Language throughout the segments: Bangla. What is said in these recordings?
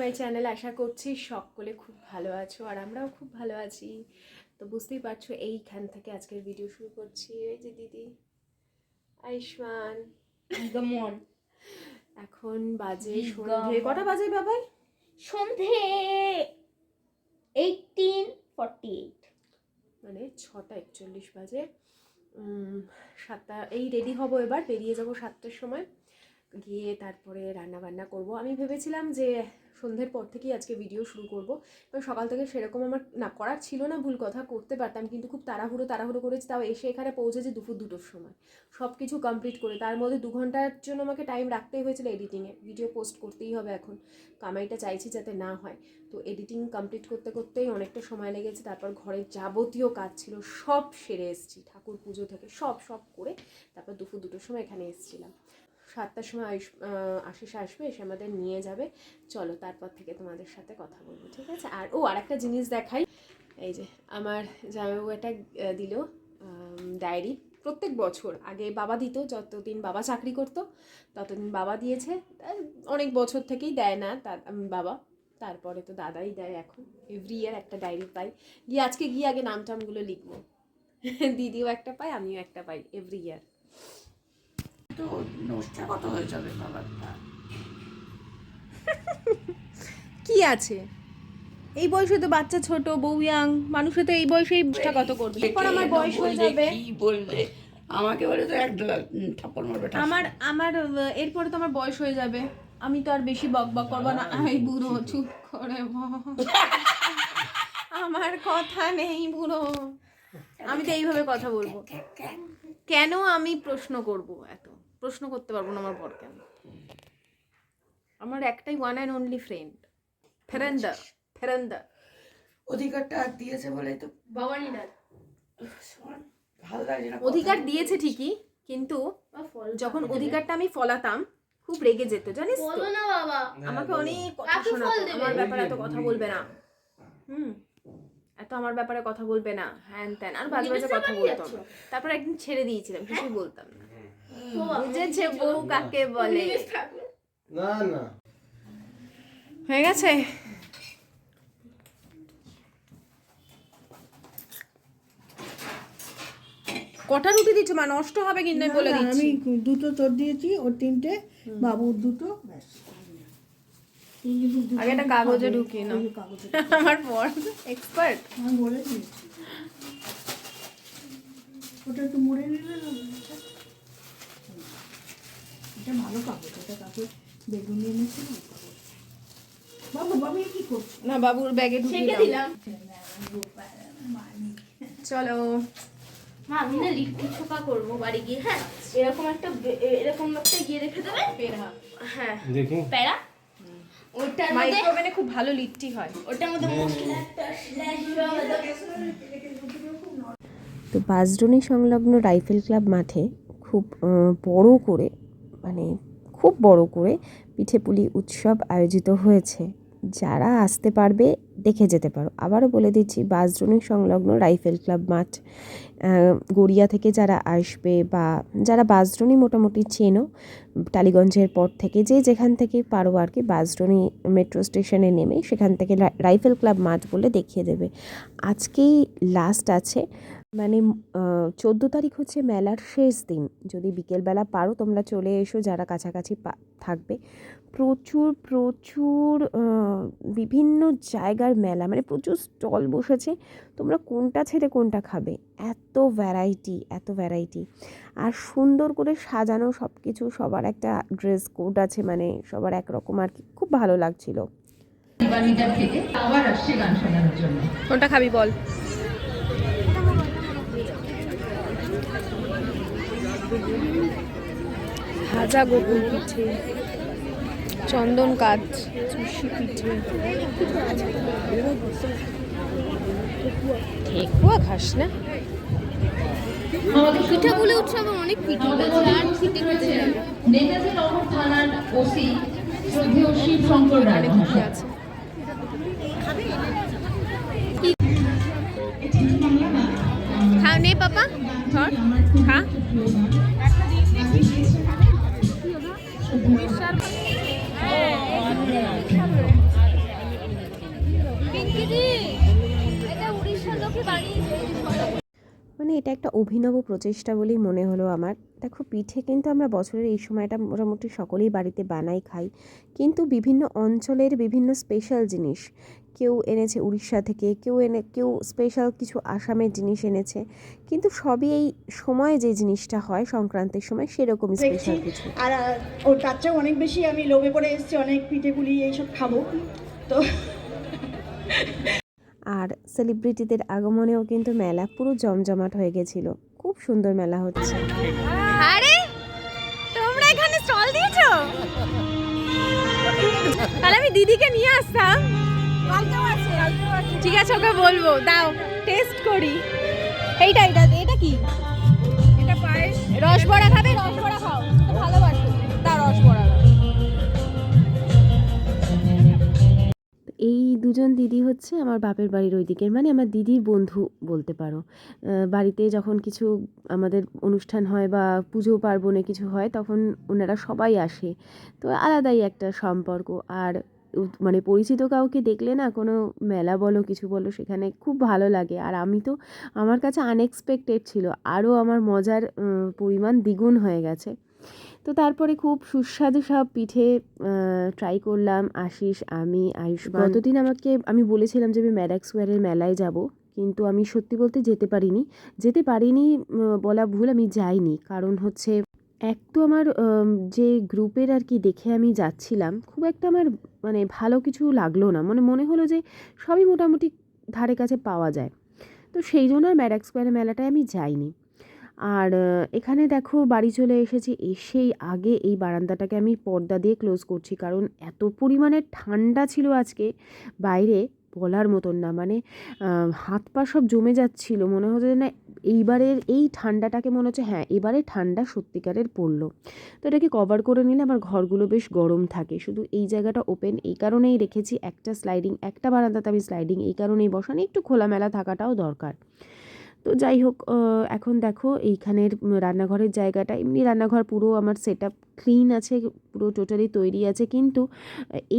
মাই চ্যানেল আশা করছি সকলে খুব ভালো আছো আর আমরাও খুব ভালো আছি। তো বুঝতেই পারছ এইখান থেকে আজকের ভিডিও শুরু করছি। এই যে দিদি আয়ুষ্মান। গমন এখন বাজে সন্ধে। কটা বাজে বাবাই? সন্ধে এইটিন ফর্টি এইট মানে ছটা একচল্লিশ বাজে। সাতটা এই রেডি হব এবার বেরিয়ে যাব সাতটার সময়। গিয়ে তারপরে রান্না বান্না করব। আমি ভেবেছিলাম যে সন্ধ্যের পর থেকেই আজকে ভিডিও শুরু করব। এবং সকাল থেকে সেরকম আমার না, করার ছিল না ভুল কথা, করতে পারতাম, কিন্তু খুব তাড়াহুড়ো তাড়াহুড়ো করেছি, তাও এসে এখানে পৌঁছেছি দুপুর দুটোর সময়। সব কিছু কমপ্লিট করে, তার মধ্যে দু ঘণ্টার জন্য আমাকে টাইম রাখতেই হয়েছিল এডিটিংয়ে ভিডিও পোস্ট করতেই হবে এখন। কামাইটা চাইছি যাতে না হয়। তো এডিটিং কমপ্লিট করতে করতেই অনেকটা সময় লেগেছে, তারপর ঘরের যাবতীয় কাজ ছিল, সব সেরে এসেছি। ঠাকুর পুজো থেকে সব সব করে তারপর দুপুর দুটোর সময় এখানে এসেছিলাম। সাতটার সময় আহ, আশিস আসবে এসে আমাদের নিয়ে যাবে। চলো তারপর থেকে তোমাদের সাথে কথা বলব ঠিক আছে? আর ও আরেকটা জিনিস দেখাই। এই যে আমার জামাইবাবু একটা দিল ডায়েরি। প্রত্যেক বছর আগে বাবা দিত যতদিন বাবা চাকরি করতো ততদিন বাবা দিয়েছে। অনেক বছর থেকেই দেয় না তার বাবা। তারপরে তো দাদাই দেয় এখন। এভরি ইয়ার একটা ডায়েরি পাই। গিয়ে আজকে গিয়ে আগে নাম টামগুলো লিখব। দিদিও একটা পাই আমিও একটা পাই এভরি ইয়ার তো নোটটা কত হয়ে যাবে বাবারটা কি আছে? এই বয়সে তো বাচ্চা ছোট বউ ইয়াং মানুষে তো এই বয়সেই কত করবে। এরপর আমার বয়স হয়ে যাবে। কি বললে আমাকে বলে তো এক থাপ্পড় মারবে আমার আমার এরপরে তো আমার বয়স হয়ে যাবে। আমি তো আর বেশি বক বক করব না। এই বুড়ো চুপ করে। আমার কথা নেই বুড়ো। আমি তো এইভাবে কথা বলব। কেন আমি প্রশ্ন করব এত? প্রশ্ন করতে পারব না আমার বর কেন আমার একটাই ওয়ান অ্যান্ড অনলি ফ্রেন্ড ফেরেন্দা ফেরেন্দা। অধিকারটা আর দিয়েছে বলে তো ভবানী দা ভালো লাগছে না অধিকার দিয়েছে ঠিকই কিন্তু যখন অধিকারটা আমি ফলাতাম খুব রেগে যেত জানিস তো। না বাবা। আমাকে অনেক কথা শোনাতো। আমার ব্যাপারে এত কথা বলবে না। হুম এত আমার ব্যাপারে কথা বলবে না। হ্যান ত্যান। আর বাজে বাজে কথা বলতাম। তারপর একদিন ছেড়ে দিয়েছিলাম কিছুই বলতাম না। বুঝেছে বউ কাকে বলে? না না। হয়ে গেছে? কটা রুটি দিচ্ছ মা? নষ্ট হবে কিন্তু আমি বলে দিচ্ছি। আমি দুটো তোর দিয়েছি ওর তিনটে বাবুর দুটো আগে একটা কাগজে ঢুকিয়ে নাও। আমার পর এক্সপার্ট আমি বলে দিয়েছি। ওটা একটু মুড়ে নিলে এটা ভালো বেগুন বাবু বাবু কি করছ? না বাবুর ব্যাগে ঢুকিয়ে দিলাম। চলো। মা আমি না লিট্টি ছোকা করব বাড়ি গিয়ে হ্যাঁ? এরকম একটা এরকম একটা গিয়ে রেখে দেবে? হ্যাঁ। দেখি। প্যারা ওটার মধ্যে মাইক্রোওভেনে খুব ভালো লিট্টি হয়। ওটার মধ্যে একটা তো বাসডনি সংলগ্ন রাইফেল ক্লাব মাঠে খুব বড় করে মানে খুব বড় করে পিঠেপুলি উৎসব আয়োজিত হয়েছে। যারা আসতে পারবে, দেখে যেতে পারো। আবারও বলে দিচ্ছি বাসডনি সংলগ্ন রাইফেল ক্লাব মাঠ গড়িয়া থেকে যারা আসবে বা যারা বাসডনি মোটামুটি চেনো, টালিগঞ্জের পর থেকে যে যেখান থেকে পারো আর কি বাসডনি মেট্রো স্টেশনে নেমে সেখান থেকে রাইফেল ক্লাব মাঠ বলে দেখিয়ে দেবে। আজকেই লাস্ট আছে। মানে চোদ্দ তারিখ হচ্ছে মেলার শেষ দিন। যদি বিকেলবেলা পারো তোমরা চলে এসো যারা কাছাকাছি পা- থাকবে। প্রচুর প্রচুর বিভিন্ন জায়গার মেলা মানে প্রচুর স্টল বসেছে। তোমরা কোনটা ছেড়ে কোনটা খাবে? এত ভ্যারাইটি এত ভ্যারাইটি আর সুন্দর করে সাজানো সব কিছু সবার একটা ড্রেস কোড আছে মানে সবার একরকম আর কি। খুব ভালো লাগছিল। মিটার থেকে আবার আসছে গান শোনানোর জন্য। কোনটা খাবি বল? ভাজা গোকুল পিঠে চন্দন কাজ চুষি পিঠে ঠেকুয়া খাস না? পিঠাগুলো উৎসবে অনেক পিঠা নেতাজি নগর থানার ওসি শ্রদ্ধেয় শিব শঙ্কর রায় কি আছে? খা নে পাপা। ধর মানে? এটা একটা অভিনব প্রচেষ্টা বলেই মনে হলো আমার। দেখো পিঠে কিন্তু আমরা বছরের এই সময়টা মোটামুটি সকলেই বাড়িতে বানাই খাই। কিন্তু বিভিন্ন অঞ্চলের বিভিন্ন স্পেশাল জিনিস কেউ এনেছে উড়িষ্যা থেকে কেউ এনে কেউ স্পেশাল কিছু আসামের জিনিস এনেছে। কিন্তু সবই এই সময় যে জিনিসটা হয় সংক্রান্তির সময় সেরকমই স্পেশাল কিছু। আর ওর তার চেয়েও অনেক বেশি আমি লোভে পড়ে এসেছি অনেক পিঠেপুলি এইসব খাব। তো আর সেলিব্রিটিদের আগমনেও কিন্তু মেলা পুরো জমজমাট হয়ে গেছিল। খুব সুন্দর মেলা হচ্ছে। আরে তোমরা এখানে স্টল দিয়েছ? তাহলে আমি দিদিকে নিয়ে আসতাম। ঠিক আছে ওকে বলব। দাও টেস্ট করি। এইটা এইটা এটা কি? এটা পায়েস। রসবড়া খাবে? রসবড়া খাও। ভালোবাসো। রসবড়া। এই দুজন দিদি হচ্ছে আমার বাপের বাড়ির ওই দিকের মানে আমার দিদির বন্ধু বলতে পারো। বাড়িতে যখন কিছু আমাদের অনুষ্ঠান হয় বা পুজো পার্বণে কিছু হয় তখন ওনারা সবাই আসে। তো আলাদাই একটা সম্পর্ক। আর মানে পরিচিত কাউকে দেখলে না কোনো মেলা বলো, কিছু বলো, সেখানে খুব ভালো লাগে। আর আমি তো, আমার কাছে আনএক্সপেক্টেড ছিল। আরও আমার মজার পরিমাণ দ্বিগুণ হয়ে গেছে। তো তারপরে খুব সুস্বাদু সব পিঠে ট্রাই করলাম। আশিস, আমি, আয়ুষ্মান। গতদিন আমাকে, আমি বলেছিলাম যে আমি ম্যাডাক স্কোয়ারের মেলায় যাব, কিন্তু আমি সত্যি বলতে যেতে পারিনি। যেতে পারিনি বলা ভুল, আমি যাইনি। কারণ হচ্ছে এক তো আমার যে গ্রুপের আর কি দেখে আমি যাচ্ছিলাম, খুব একটা আমার মানে ভালো কিছু লাগল না। মানে মনে হলো যে সবই মোটামুটি ধারে কাছে পাওয়া যায়। তো সেই জন্য আর ম্যাডাক স্কোয়ারের মেলাটায় আমি যাইনি। আর এখানে দেখো বাড়ি চলে এসেছি, এসেই আগে এই বারান্দাটাকে আমি পর্দা দিয়ে ক্লোজ করছি। কারণ এত পরিমাণে ঠান্ডা ছিল আজকে বাইরে বলার মতন না। মানে হাত পা সব জমে যাচ্ছিল। মনে হতো না এইবারের এই ঠান্ডাটাকে মনে হচ্ছে হ্যাঁ এবারে ঠান্ডা সত্যিকারের পড়ল। তো এটাকে কভার করে নিলে আমার ঘরগুলো বেশ গরম থাকে। শুধু এই জায়গাটা ওপেন এই কারণেই রেখেছি। একটা স্লাইডিং একটা বারান্দাতে আমি স্লাইডিং এই কারণেই বসানো। একটু খোলামেলা থাকাটাও দরকার। তো যাই হোক এখন দেখো এইখানের রান্নাঘরের জায়গাটা। এমনি রান্নাঘর পুরো আমার সেট আপ ক্লিন আছে, পুরো টোটালি তৈরি আছে। কিন্তু,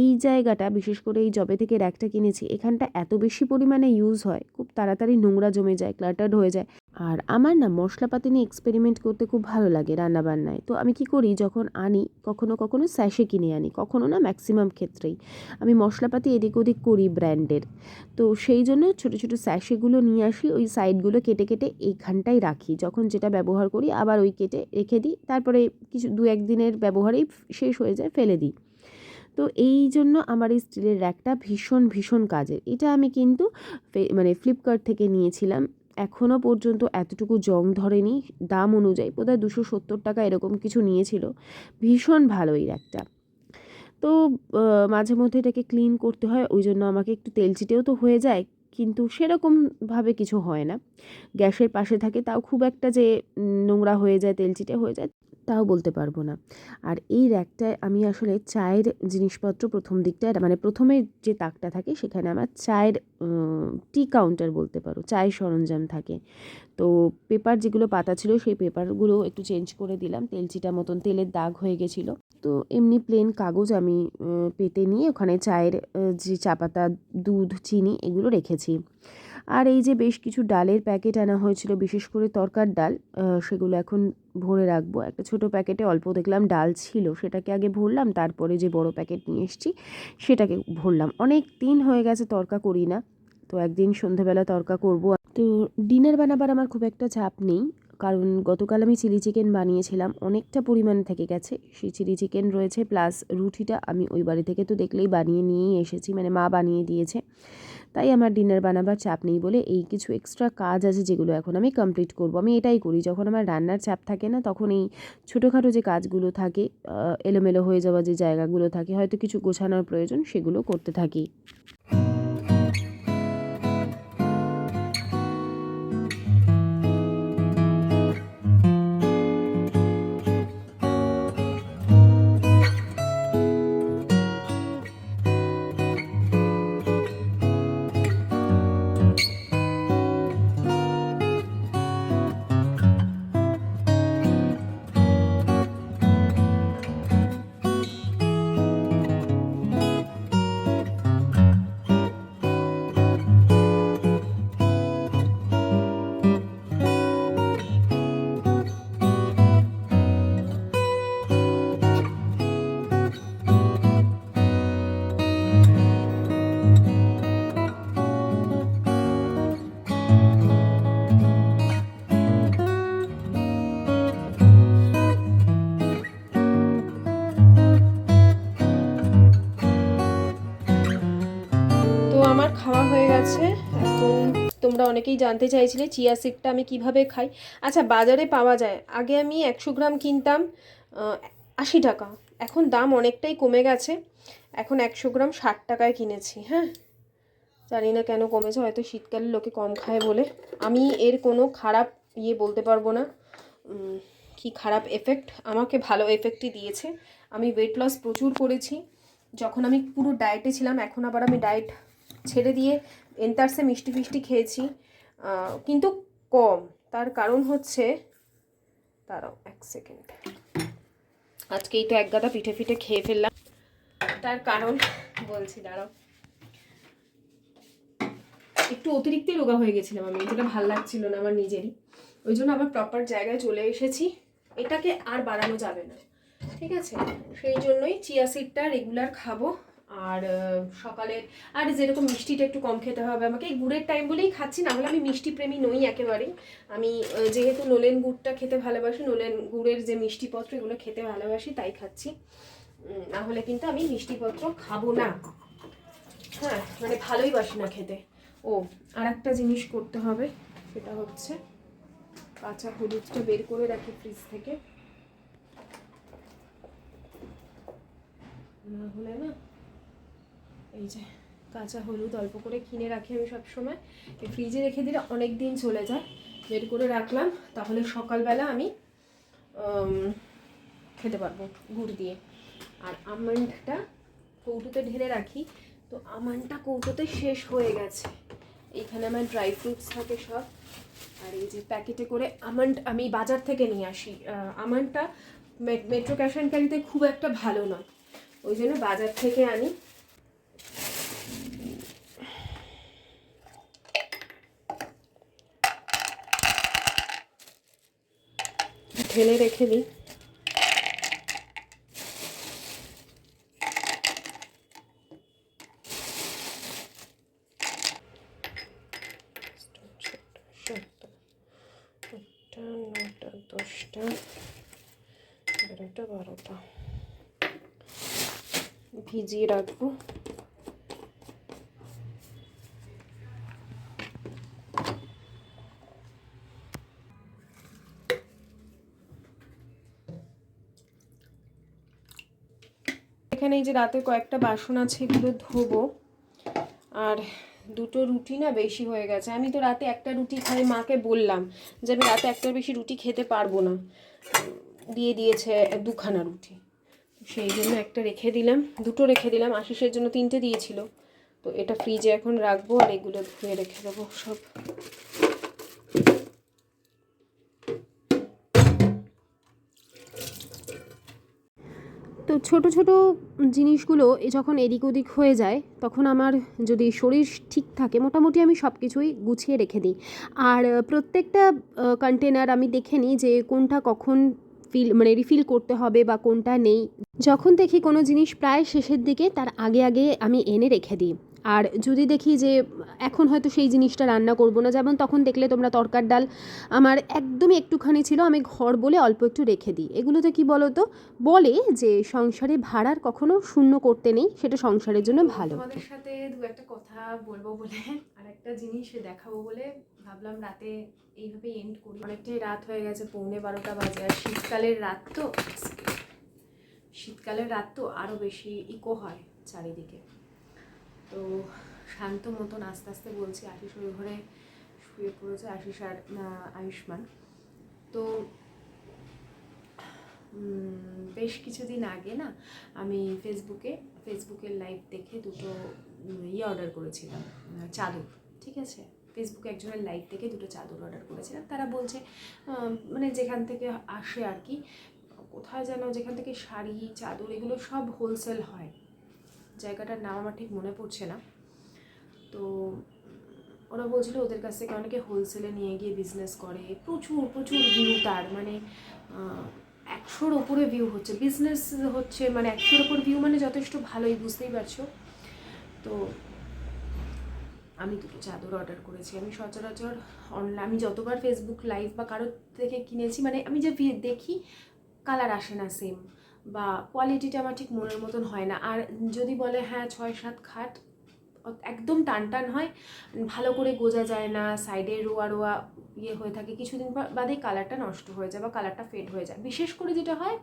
এই জায়গাটা, বিশেষ করে এই জবে থেকে র্যাকটা কিনেছি, এখানটা এত বেশি পরিমাণে ইউজ হয়, খুব তাড়াতাড়ি নোংরা জমে যায় ক্লাটার্ড হয়ে যায়। আর আমার না মশলাপাতি নিয়ে এক্সপেরিমেন্ট করতে খুব ভালো লাগে রান্নাবান্নায়। তো আমি কি করি, যখন আনি, কখনো কখনো স্যাশে কিনে আনি, কখনো না ম্যাক্সিমাম ক্ষেত্রেই। আমি মশলাপাতি এদিক ওদিক করি ব্র্যান্ডের তো সেই জন্য ছোটো ছোটো স্যাশেগুলো নিয়ে আসি, ওই সাইডগুলো কেটে কেটে এইখানটাই রাখি। যখন যেটা ব্যবহার করি, আবার ওই কেটে রেখে দিই। তারপরে কিছু দু একদিনের ব্যবহারেই শেষ হয়ে যায়, ফেলে দিই। তো এই জন্য আমার এই স্টিলের র্যাকটা ভীষণ ভীষণ কাজের। এটা আমি কিন্তু মানে ফ্লিপকার্ট থেকে নিয়েছিলাম। এখনও পর্যন্ত এতটুকু জং ধরেনি। দাম অনুযায়ী বোধহয় দুশো সত্তর টাকা এরকম কিছু নিয়েছিল। ভীষণ ভালো এই র্যাকটা। তো মাঝে মধ্যে এটাকে ক্লিন করতে হয়, ওই জন্য আমাকে একটু তেল চিটেও তো হয়ে যায়, কিন্তু সেরকমভাবে কিছু হয় না। গ্যাসের পাশে থাকে, তাও খুব একটা যে নোংরা হয়ে যায়, তেল চিটে হয়ে যায়। তাও বলতে পারব না। আর এই র্যাকটায় আমি আসলে চায়ের জিনিসপত্র প্রথম দিকটায় মানে প্রথমে যে তাকটা থাকে সেখানে আমার চায়ের টি কাউন্টার বলতে পারো, চায়ের সরঞ্জাম থাকে। তো পেপার যেগুলো পাতা ছিল সেই পেপারগুলো একটু চেঞ্জ করে দিলাম, তেলচিটা মতন তেলের দাগ হয়ে গেছিল। তো এমনি প্লেন কাগজ আমি পেতে নিয়ে ওখানে চায়ের যে চা পাতা, দুধ, চিনি এগুলো রেখেছি। আর এই যে বেশ কিছু ডালের প্যাকেট আনা হয়েছিল, বিশেষ করে তরকার ডাল সেগুলো এখন ভরে রাখব। একটা ছোট প্যাকেটে অল্প দেখলাম ডাল ছিল, সেটাকে আগে ভরলাম, তারপরে যে বড় প্যাকেট নিয়ে এসেছি, সেটাকে ভরলাম। অনেক দিন হয়ে গেছে তরকা করি না, তো একদিন সন্ধেবেলা তরকা করব। তো ডিনার বানাবার আমার খুব একটা চাপ নেই, কারণ গতকাল আমি চিলি চিকেন বানিয়েছিলাম, অনেকটা পরিমাণে থেকে গেছে। সেই চিলি চিকেন রয়েছে, প্লাস রুটিটা আমি ওই বাড়ি থেকে তো দেখলেই বানিয়ে নিয়েই এসেছি মানে মা বানিয়ে দিয়েছে। তাই আমার ডিনার বানাবার চাপ নেই বলে এই কিছু এক্সট্রা কাজ আছে যেগুলো এখন আমি কমপ্লিট করব। আমি এটাই করি, যখন আমার রান্নার চাপ থাকে না তখন এই ছোটোখাটো যে কাজগুলো থাকে এলোমেলো হয়ে যাওয়া যে জায়গাগুলো থাকে, হয়তো কিছু গোছানোর প্রয়োজন সেগুলো করতে থাকি। খাওয়া হয়ে গেছে। এখন তোমরা অনেকেই জানতে চাইছিলে চিয়া সিডটা আমি কীভাবে খাই। আচ্ছা বাজারে পাওয়া যায়। আগে আমি একশো গ্রাম কিনতাম আশি টাকা। এখন দাম অনেকটাই কমে গেছে। এখন একশো গ্রাম ষাট টাকায় কিনেছি হ্যাঁ? জানি না কেন কমেছে, হয়তো শীতকালে লোকে কম খায় বলে। আমি এর কোনো খারাপ ইয়ে বলতে পারব না। কি খারাপ এফেক্ট আমাকে ভালো এফেক্টই দিয়েছে। আমি ওয়েট লস প্রচুর করেছি। যখন আমি পুরো ডায়েটে ছিলাম, এখন আবার আমি ডায়েট ছেড়ে দিয়ে এন্টারসে মিষ্টি ফিষ্টি খেয়েছি। কিন্তু কম। তার কারণ হচ্ছে, দাঁড়াও এক সেকেন্ড। আজকেই তো এক গাদা পিঠে ফিঠে খেয়ে ফেললাম। তার কারণ বলছি, দাঁড়াও। একটু অতিরিক্তই রোগা হয়ে গেছিলাম আমি, যেটা ভালো লাগছিল না আমার নিজেরই। ওই জন্য আবার প্রপার জায়গায় চলে এসেছি। এটাকে আর বাড়ানো যাবে না। ঠিক আছে? সেই জন্যই চিয়া সিডটা রেগুলার খাব। আর সকালের আর যেরকম মিষ্টিটা একটু কম খেতে হবে, আমাকে এই গুড়ের টাইম বলেই খাচ্ছি না হলে আমি মিষ্টি প্রেমী নই একেবারেই। আমি যেহেতু নোলেন গুড়টা খেতে ভালোবাসি, নোলেন গুড়ের যে মিষ্টিপত্র, এগুলো খেতে ভালোবাসি, তাই খাচ্ছি। না হলে কিন্তু আমি মিষ্টিপত্র খাব না। হ্যাঁ মানে ভালোই বাসি না খেতে। ও আর একটা জিনিস করতে হবে, সেটা হচ্ছে কাঁচা হলুদটা বের করে রাখি ফ্রিজ থেকে। না হলে না এই যে কাঁচা হলুদ অল্প করে কিনে রাখি আমি সব সময় এই ফ্রিজে রেখে দিলে অনেক দিন চলে যায়। বের করে রাখলাম, তাহলে সকালবেলা আমি খেতে পারব গুড় দিয়ে। আর আমন্ডটা কৌটোতে ঢেলে রাখি। তো আমন্ডটা কৌটোতে শেষ হয়ে গেছে। এইখানে আমার ড্রাই ফ্রুটস থাকে সব। আর এই যে প্যাকেটে করে আমন্ড আমি বাজার থেকে নিয়ে আসি। আমন্ডটা মেট্রো ক্যাশ অ্যান্ড ক্যারিতে খুব একটা ভালো নয়। ওই জন্য বাজার থেকে আনি। ঢেলে রেখে দিই। দশটা এগারোটা বারোটা। ভিজিয়ে রাখব। এখানে এই যে রাতে কয়েকটা বাসন আছে এগুলো ধোবো। আর দুটো রুটি না বেশি হয়ে গেছে। আমি তো রাতে একটা রুটি খাই, মাকে বললাম যে আমি রাতে একটার বেশি রুটি খেতে পারব না। দিয়ে দিয়েছে দুখানা রুটি। সেই জন্য একটা রেখে দিলাম, দুটো রেখে দিলাম। আশিসের জন্য তিনটে দিয়েছিল। তো এটা ফ্রিজে এখন রাখব আর এগুলো ধুয়ে রেখে দেবো সব। ছোট ছোট জিনিসগুলো যখন এদিক ওদিক হয়ে যায়, তখন আমার যদি শরীর ঠিক থাকে, মোটামুটি আমি সব কিছুই গুছিয়ে রেখে দিই। আর প্রত্যেকটা কন্টেনার আমি দেখে নিই যে কোনটা কখন ফিল মানে রিফিল করতে হবে বা কোনটা নেই। যখন দেখি কোনো জিনিস প্রায় শেষের দিকে, তার আগে আগে আমি এনে রেখে দিই। আর যদি দেখি যে এখন হয়তো সেই জিনিসটা রান্না করব না, যেমন তখন দেখলে তোমরা তরকার ডাল আমার একদমই একটুখানি ছিল, আমি ঘর বলে অল্প একটু রেখে দিই। এগুলোতে কি বলো তো বলে যে সংসারে ভাড়ার কখনো শূন্য করতে নেই, সেটা সংসারের জন্য ভালো। তোমাদের সাথে দু একটা কথা বলব বলে আর একটা জিনিস দেখাবো বলে ভাবলাম রাতে এইভাবে এন্ড করি। অনেকটাই রাত হয়ে গেছে, পৌনে বারোটা বাজে আর শীতকালের রাত তো, শীতকালের রাত তো আরও বেশি ইকো হয় চারিদিকে। তো শান্ত মতন আস্তে আস্তে বলছি, আশিস ওই ঘরে শুয়ে পড়েছে, আশিস আর আয়ুষ্মান। তো বেশ কিছুদিন আগে না আমি ফেসবুকে ফেসবুকের লাইভ দেখে দুটো ইয়ে অর্ডার করেছিলাম চাদর, ঠিক আছে? ফেসবুকে একজনের লাইভ দেখে দুটো চাদর অর্ডার করেছিলাম। তারা বলছে মানে যেখান থেকে আসে আর কি, কোথায় যেন যেখান থেকে শাড়ি, চাদর এগুলো সব হোলসেল হয়। জায়গাটার নাম আমার ঠিক মনে পড়ছে না। তো ওরা বলছিল ওদের কাছ থেকে অনেকে হোলসেলে নিয়ে গিয়ে বিজনেস করে। প্রচুর প্রচুর ভিউ তার। মানে একশোর ওপরে ভিউ হচ্ছে। বিজনেস হচ্ছে মানে একশোর ওপর ভিউ মানে যথেষ্ট ভালোই, বুঝতেই পারছ। তো আমি দুটো চাদর অর্ডার করেছি। আমি সচরাচর অনলাইন আমি যতবার ফেসবুক লাইভ বা কারোর থেকে কিনেছি মানে আমি যে দেখি কালার আসে না সেম বা কোয়ালিটিটা আমার ঠিক মনের মতন হয় না। আর যদি বলে হ্যাঁ ছয় সাত খাট একদম টান টান হয়, ভালো করে গোজা যায় না সাইডে রোয়া রোয়া ইয়ে হয়ে থাকে, কিছুদিন বাদেই কালারটা নষ্ট হয়ে যায় বা কালারটা ফেড হয়ে যায়। বিশেষ করে যেটা হয়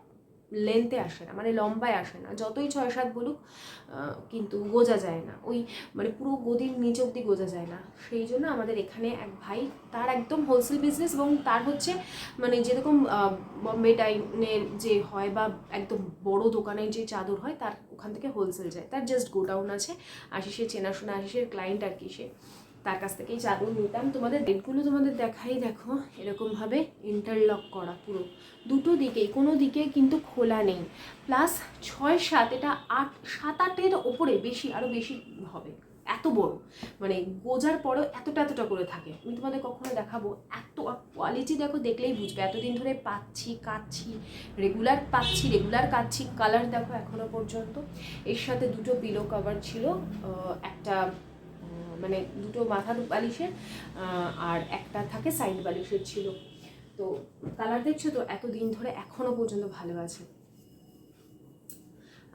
লেন্থে আসে না মানে লম্বায় আসে না, যতই ছয় সাত বলুক কিন্তু গোজা যায় না। ওই মানে পুরো গদির নিচ অব্দি গোজা যায় না। সেই জন্য আমাদের এখানে এক ভাই, তার একদম হোলসেল বিজনেস এবং তার হচ্ছে মানে যেরকম বম্বে টাইনের যে হয় বা একদম বড় দোকানের যে চাদর হয়, তার ওখান থেকে হোলসেল যায়। তার জাস্ট গোডাউন আছে, আশিসের চেনাশোনা, আশিসের ক্লায়েন্ট আর কি সে। তার কাছ থেকেই চাদর নিতাম। তোমাদের ডেটগুলো তোমাদের দেখাই দেখো, এরকমভাবে ইন্টারলক করা পুরো। দুটো দিকেই কোনো দিকে কিন্তু খোলা নেই। প্লাস ছয় সাত, এটা আট, সাত আটের ওপরে বেশি আরও বেশি হবে। এত বড়। মানে গোজার পরেও এতটা এতটা করে থাকে। আমি তোমাদের কখনো দেখাবো? এত কোয়ালিটি দেখো, দেখলেই বুঝবে। এতদিন ধরে পাচ্ছি কাচ্ছি রেগুলার পাচ্ছি রেগুলার কাচ্ছি কালার দেখো এখনও পর্যন্ত। এর সাথে দুটো পিলো কভার ছিল একটা মানে দুটো মাথার বালিশের আর একটা থাকে সাইড বালিশের ছিল। তো কালার দেখছ তো? এতদিন ধরে এখনও পর্যন্ত ভালো আছে।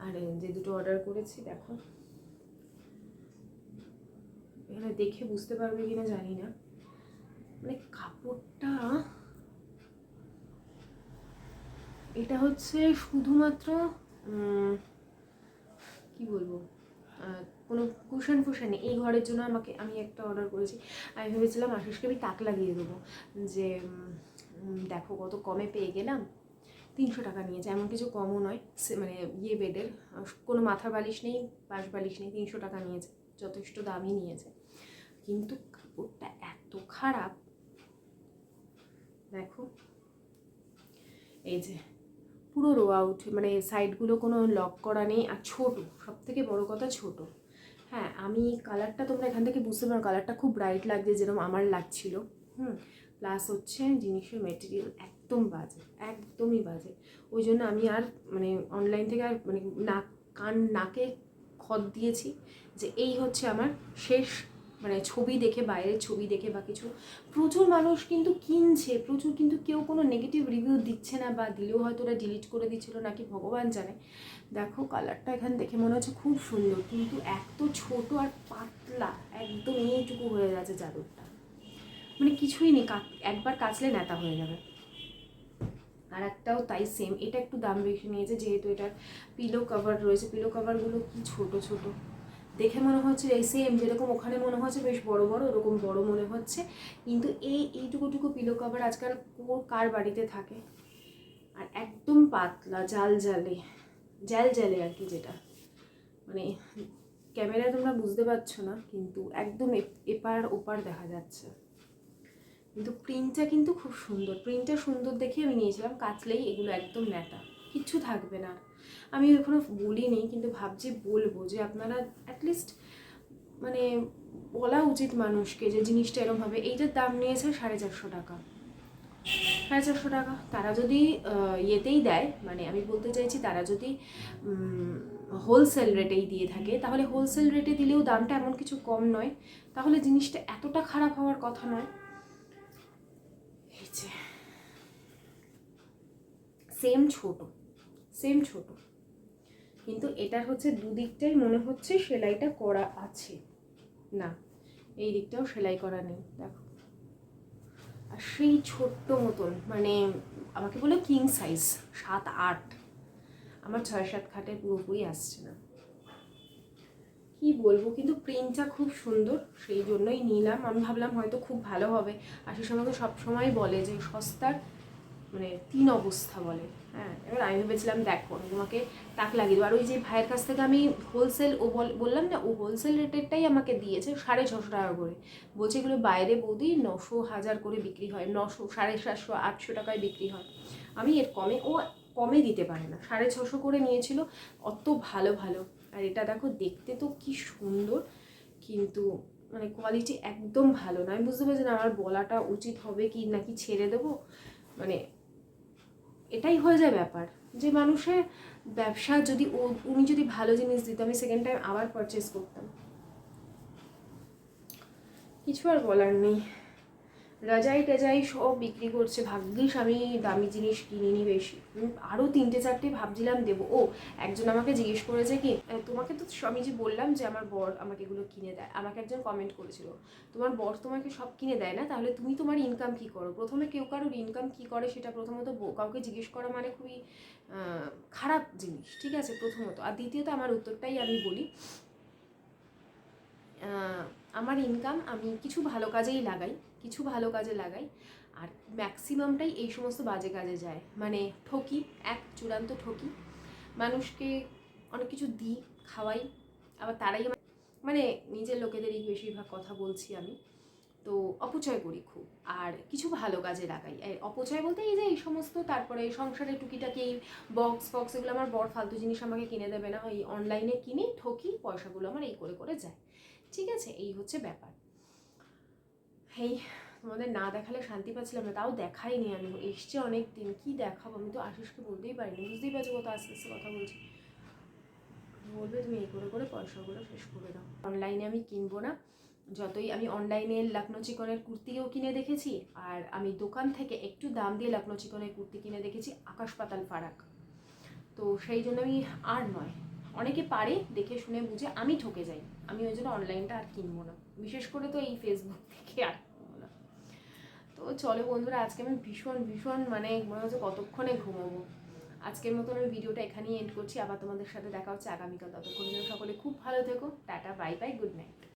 আর যে দুটো অর্ডার করেছি, দেখো। এখানে দেখে বুঝতে পারবে কিনা জানি না। মানে কাপড়টা, এটা হচ্ছে শুধুমাত্র কি বলব? কোনো কুশন ফুশন নেই। এই ঘরের জন্য আমাকে, আমি একটা অর্ডার করেছি। আমি ভেবেছিলাম, আশিসকে আমি তাক লাগিয়ে দেবো। যে দেখো কত কমে পেয়ে গেলাম। তিনশো টাকা নিয়েছে, এমন কিছু কমও নয়। মানে ইয়ে বেডের কোনো মাথার বালিশ নেই, পাশ বালিশ নেই, তিনশো টাকা নিয়েছে, যথেষ্ট দামই নিয়েছে। কিন্তু কাপড়টা এত খারাপ। দেখো, এই যে পুরো রো আউট মানে সাইডগুলো কোনো লক করা নেই, আর ছোট সব থেকে বড় কথা ছোট। হ্যাঁ আমি কালারটা তোমরা এখান থেকে বুঝতে পারো কালারটা খুব ব্রাইট লাগছে, যেরকম আমার লাগছিল। হুম প্লাস হচ্ছে জিনিসের মেটেরিয়াল একদম বাজে, একদমই বাজে। ওই জন্য আমি আর মানে অনলাইন থেকে আর মানে নাক, কান, নাকে খত দিয়েছি যে এই হচ্ছে আমার শেষ মানে ছবি দেখে, বাইরের ছবি দেখে বা কিছু। প্রচুর মানুষ কিন্তু কিনছে, প্রচুর কিন্তু কেউ কোনো নেগেটিভ রিভিউ দিচ্ছে না বা দিলেও হয়তো ওরা ডিলিট করে দিচ্ছিল নাকি ভগবান জানে। দেখো কালারটা এখানে দেখে মনে হচ্ছে খুব সুন্দর, কিন্তু এত ছোট আর পাতলা, একদম এইটুকু হয়ে যাচ্ছে চাদরটা মানে কিছুই নেই একবার কাচলে নেতা হয়ে যাবে। আর একটাও তাই সেম এটা একটু দাম বেশি নিয়েছে, যেহেতু এটার পিলো কভার রয়েছে। পিলো কভারগুলো কি ছোট ছোট? দেখে মনে হচ্ছে এই সেম যেরকম ওখানে মনে হচ্ছে বেশ বড় বড়, ওরকম বড় মনে হচ্ছে। কিন্তু এই, এইটুকুটুকু পিলো কভার আজকাল কোর কার বাড়িতে থাকে? আর একদম পাতলা, জাল, জালে জাল, জালে আর কি যেটা। মানে ক্যামেরায় তোমরা বুঝতে পারছ না, কিন্তু একদম এপার ওপার দেখা যাচ্ছে। কিন্তু প্রিন্টটা কিন্তু খুব সুন্দর। প্রিন্টটা সুন্দর দেখে আমি নিয়েছিলাম, কাচলেই এগুলো একদম ন্যাটা। কিচ্ছু থাকবে না। আমি এখনও বলিনি, কিন্তু ভাবছি বলব যে আপনারা অ্যাটলিস্ট মানে বলা উচিত মানুষকে যে জিনিসটা এরকম হবে এইটার দাম নিয়েছে সাড়ে চারশো টাকা। সাড়ে চারশো টাকা। তারা যদি ইয়েতেই দেয় মানে আমি বলতে চাইছি তারা যদি হোলসেল রেটেই দিয়ে থাকে, তাহলে হোলসেল রেটে দিলেও দামটা এমন কিছু কম নয়। তাহলে জিনিসটা এতটা খারাপ হওয়ার কথা নয়। এই সেম ছোট সেম ছোট। কিন্তু এটার হচ্ছে দুদিকটাই মনে হচ্ছে সেলাইটা করা আছে। না, এই দিকটাও সেলাই করা নেই, দেখো। আর সেই ছোট্ট মতন মানে আমাকে বলে কিং সাইজ সাত আট। আমার ছয় সাত খাটে পুরোপুরি আসছে না। কি বলব? কিন্তু প্রিন্টটা খুব সুন্দর, সেই জন্যই নিলাম। আমি ভাবলাম হয়তো খুব ভালো হবে। আশিস আমাকে সবসময় বলে যে, সস্তার মানে তিন অবস্থা বলে। হ্যাঁ এবার আমি ভেবেছিলাম, দেখো, আমি তোমাকে তাক লাগিয়ে দেবো। আর ওই যে ভাইয়ের কাছ থেকে আমি হোলসেল ও বললাম না, ও হোলসেল রেটেরটাই আমাকে দিয়েছে সাড়ে ছশো টাকা করে। বলছে এগুলো বাইরে বৌদি নশো হাজার করে বিক্রি হয়, নশো, সাড়ে সাতশো, আটশো টাকায় বিক্রি হয়। আমি এর কমে, ও কমে দিতে পারে না। সাড়ে ছশো করে নিয়েছিল, অত ভালো ভালো। আর এটা দেখো দেখতে তো কি সুন্দর, কিন্তু মানে কোয়ালিটি একদম ভালো না। আমি বুঝতে পারছি না আমার বলাটা উচিত হবে কি নাকি ছেড়ে দেবো। মানে এটাই হয়ে যায় ব্যাপার। যে মানুষের ব্যবসা যদি ও, উনি যদি ভালো জিনিস দিত, আমি সেকেন্ড টাইম আবার পারচেস করতাম। কিছু আর বলার নেই। রাজাই টাজাই সব বিক্রি করছে। ভাগ্যিস আমি দামি জিনিস কিনিনি বেশি। আরও তিনটে চারটে ভাবছিলাম দেবো। ও, একজন আমাকে জিজ্ঞেস করেছে কি তোমাকে তো আমি যে বললাম যে আমার বর আমাকে এগুলো কিনে দেয়। আমাকে একজন কমেন্ট করেছিল, তোমার বর তোমাকে সব কিনে দেয় না? তাহলে তুমি তোমার ইনকাম কি করো? প্রথমে কেউ কারোর ইনকাম কি করে সেটা প্রথমত কাউকে জিজ্ঞেস করা মানে খুবই খারাপ জিনিস, ঠিক আছে? প্রথমত। আর দ্বিতীয়ত আমার উত্তরটাই আমি বলি আমার ইনকাম আমি কিছু ভালো কাজেই লাগাই। কিছু ভালো কাজে লাগাই। আর ম্যাক্সিমামটাই এই সমস্ত বাজে কাজে যায়। মানে ঠকি, এক চূড়ান্ত ঠকি। মানুষকে অনেক কিছু দিই, খাওয়াই। আবার তারাই মানে নিজের লোকেদেরই বেশিরভাগ কথা বলছি আমি। তো অপচয় করি খুব। আর কিছু ভালো কাজে লাগাই। অপচয় বলতে এই যে এই সমস্ত, তারপরে সংসারে টুকিটাকি এই বক্স ফক্স, এগুলো আমার বড় ফালতু জিনিস আমাকে কিনে দেবে না। ওই অনলাইনে কিনি, ঠকি, পয়সাগুলো আমার এই করে করে যায়। ঠিক আছে? এই হচ্ছে ব্যাপার। এই তোমাদের না দেখালে শান্তি পাচ্ছিলাম না, তাও দেখাইনি আমি। এসছে অনেক দিন কী দেখাবো? আমি তো আশিসকে বলতেই পারিনি। বুঝতেই পারছ কত আস্তে আস্তে কথা বলছি। বলবে তুমি এই করে করে পয়সাগুলো শেষ করে দাও। অনলাইনে আমি কিনবো না। যতই আমি অনলাইনে লখনৌ চিকনের কুর্তিও কিনে দেখেছি, আর আমি দোকান থেকে একটু দাম দিয়ে লখনৌ চিকনের কুর্তি কিনে দেখেছি, আকাশ পাতাল ফারাক। তো সেই জন্য আমি আর নয়, অনেকে পারে দেখে শুনে বুঝে আমি ঠকে যাই। আমি ওই জন্য অনলাইনটা আর কিনবো না। বিশেষ করে তো এই ফেসবুক থেকে আর না। তো চলো বন্ধুরা, আজকে আমি ভীষণ ভীষণ মানে মনে হচ্ছে কতক্ষণে ঘুমাবো। আজকের মতন আমি ভিডিওটা এখানেই এন্ড করছি। আবার তোমাদের সাথে দেখা হচ্ছে আগামীকাল ততক্ষণ। সকলে খুব ভালো থেকো। Tata bye bye good night